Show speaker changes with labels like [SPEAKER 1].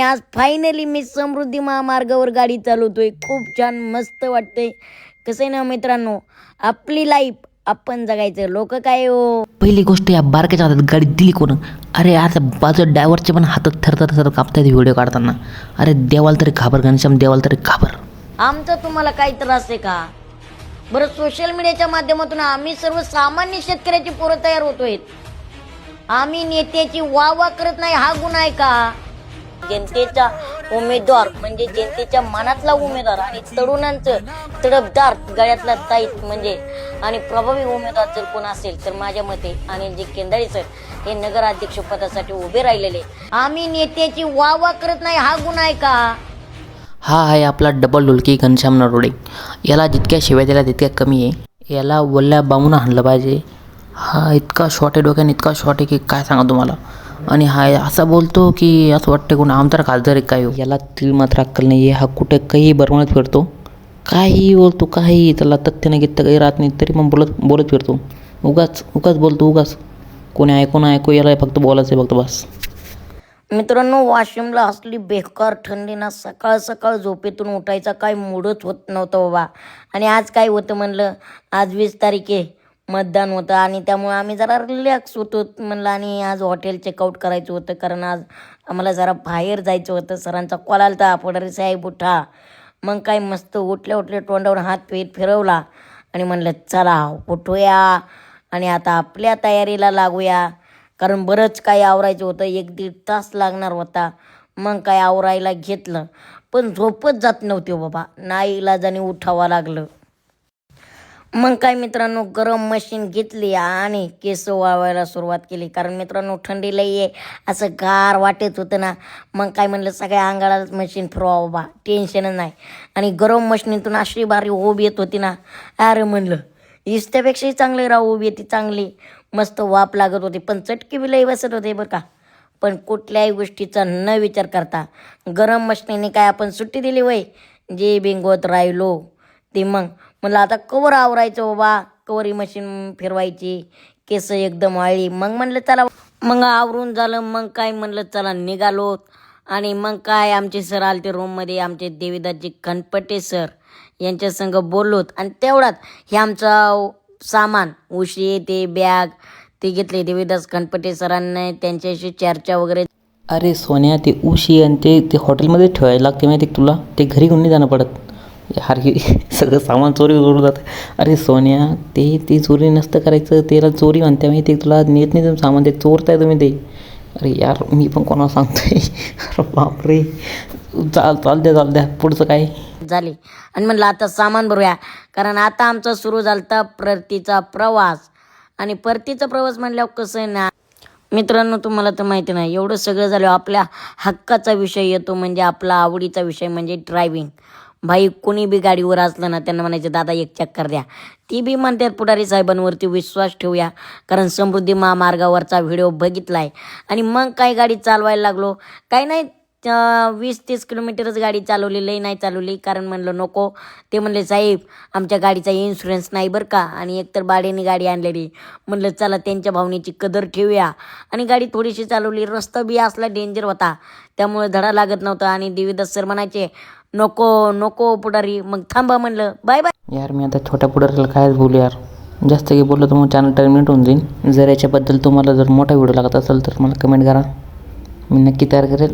[SPEAKER 1] आज फायनली मी समृद्धी महामार्गावर गाडी चालवतोय. खूप छान मस्त वाटतंय. कसं आहे ना मित्रांनो आपली लाईफ आपण जगायचं. लोक काय हो?
[SPEAKER 2] पहिली गोष्ट या बारक्याच्या हातात गाडी दिली कोण? अरे आता बाजू ड्रायव्हरचे पण हातात थरथर थर कापतायत व्हिडिओ काढताना. अरे देवाला तरी घाबर घनश्याम देवाला तरी घाबर.
[SPEAKER 1] आमचा तुम्हाला काही त्रास आहे का? बरं सोशल मीडियाच्या माध्यमातून आम्ही सर्व सामान्य शेतकऱ्याची पोरं तयार होतोय आम्ही नेत्याची वाह वाह करत नाही हा गुन्हा आहे का? जनतेचा उमेदवार म्हणजे जनतेच्या मनातला उमेदवार आणि तरुणांचं तडफदार गळ्यातला ताईत म्हणजे आणि प्रभावी उमेदवार जर कोण असेल तर माझ्या मते अनिल जी केंदाळे सर हे नगराध्यक्ष पदासाठी उभे राहिलेले. आम्ही नेत्याची वा वा करत नाही हा गुन्हा आहे का?
[SPEAKER 2] हा आहे आपला डबल डुलकी घनश्याम नरोडे. याला जितक्या शिव्या दिल्या तितक्या कमी आहे. याला वल्ल्या बामून हाणलं पाहिजे. हा इतका शॉर्ट आहे डोक्याने इतका शॉर्ट आहे की काय सांगा तुम्हाला? आणि हा असा बोलतो की असं वाटतं कोण आमदार खासदार आहे काय. याला ती मात्र अक्कल नाही आहे हा कुठे काही बरवण्यात फिरतो. काही बोलतो काही त्याला तथ्य नाही घेत काही राहत नाही तरी मग बोलत बोलत फिरतो. उगाच उगाच बोलतो उगाच. कोणी ऐकू ना ऐकू याला फक्त बोलायचं आहे फक्त बस.
[SPEAKER 1] मित्रांनो वाशिमला असली बेकार थंडी ना सकाळ सकाळ झोपेतून उठायचा काय मूडच होत नव्हतं बाबा. आणि आज काय होतं म्हणलं? आज वीस तारीख आहे. मतदान होतं आणि त्यामुळे आम्ही जरा रिलॅक्स होतो. म्हणलं आणि आज हॉटेल चेकआउट करायचं होतं. कारण आज आम्हाला जरा बाहेर जायचं होतं. सरांचा कॉल आला होता पडरे साहेब उठा. मग काय मस्त उठल्या उठल्या तोंडावर हात पेट फिरवला. आणि म्हणलं चला उठूया. आणि आता आपल्या तयारीला लागूया. कारण बरंच काही आवरायचं होतं. एक दीड तास लागणार होता. मग काय आवरायला घेतलं. पण झोपच जात नव्हती हो बाबा. नाही इलाजाने उठावं लागलं. मग काय मित्रांनो गरम मशीन घेतली आणि केस वाळवायला सुरुवात केली. कारण मित्रांनो थंडी लई आहे. असं गार वाटत होतं ना मग काय म्हणलं सगळ्या अंगालाच मशीन फिरवा बाबा टेन्शनच नाही. आणि गरम मशीनीतून अशी भारी ओब येत होती ना. अरे म्हणलं इस्त्यापेक्षाही चांगली राहू उभी ती चांगली. मस्त वाप लागत होती. पण चटकी बी लई बसत होते बरं का. पण कुठल्याही गोष्टीचा न विचार करता गरम मशनीने काय आपण सुट्टी दिली वय? जे बिंगवत राहिलो ते मग म्हणलं आता कवर आवरायचं बाबा कवरी मशीन फिरवायची केस एकदम आळी मग म्हणलं चला. मग आवरून झालं मग काय म्हणलं चला निघालो. आणि मग काय आमचे सर आले ते रूममध्ये आमचे देवीदासजी खनपटे सर यांच्या संग बोललोत. आणि तेवढ्यात हे आमचा सामान उशी ते बॅग ते घेतले देवीदास खनपटे सरांनी त्यांच्याशी चर्चा वगैरे.
[SPEAKER 2] अरे सोन्या ते उशी आणि ते ते हॉटेलमध्ये ठेवायला लागते माहिती तुला? ते घरी घेऊन नाही जाणं पडत. अरे सगळं सामान चोरी करून जातं. अरे सोन्या ते ते चोरी नसतं करायचं. त्याला चोरी म्हणते माहिती आहे तुला नेत नाही तुम्ही सामान. ते चोरताय तुम्ही ते. अरे यार मी पण कोणाला सांगतोय? अरे बापरे. चाल चाल द्या चाल द्या. पुढचं काय?
[SPEAKER 1] झाले. आणि म्हणलं आता सामान भरूया. कारण आता आमचा सुरू झालता परतीचा प्रवास. आणि परतीचा प्रवास म्हणल्यावर कसं आहे ना मित्रांनो तुम्हाला तर माहिती नाही. एवढं सगळं झालं. आपल्या हक्काचा विषय येतो म्हणजे आपला आवडीचा विषय म्हणजे ड्रायव्हिंग भाई कोणी बी गाडीवर असलं ना त्यांना म्हणायचं दादा एक चक्कर द्या. ती बी म्हणतात पुढारी साहेबांवरती विश्वास ठेवूया. कारण समृद्धी महामार्गावरचा व्हिडिओ बघितला आहे आणि मग काय गाडी चालवायला लागलो? काही नाही वीस तीस किलोमीटरच गाडी चालवली लई नाही चालवली. कारण म्हणलं नको. ते म्हणले साहेब आमच्या गाडीचा इन्शुरन्स नाही बरं का? आणि एकतर भाड्याने गाडी आणलेली. म्हणलं चला त्यांच्या भावनेची कदर ठेवूया. आणि गाडी थोडीशी चालवली. रस्ता बी असला डेंजर होता. त्यामुळे धडा लागत नव्हता. आणि देवीदास सर म्हणायचे नको नको पुढारी. मग थांबा म्हणलं. Bye bye.
[SPEAKER 2] यार मी आता छोट्या पुढारीला कायच बोलू यार. जास्त काही बोललं तर मग चॅनल टर्मिनेट होऊन जाईल जर याच्याबद्दल तुम्हाला जर मोठा व्हिडिओ लागत असेल तर मला कमेंट करा. मी नक्की तयार करेल.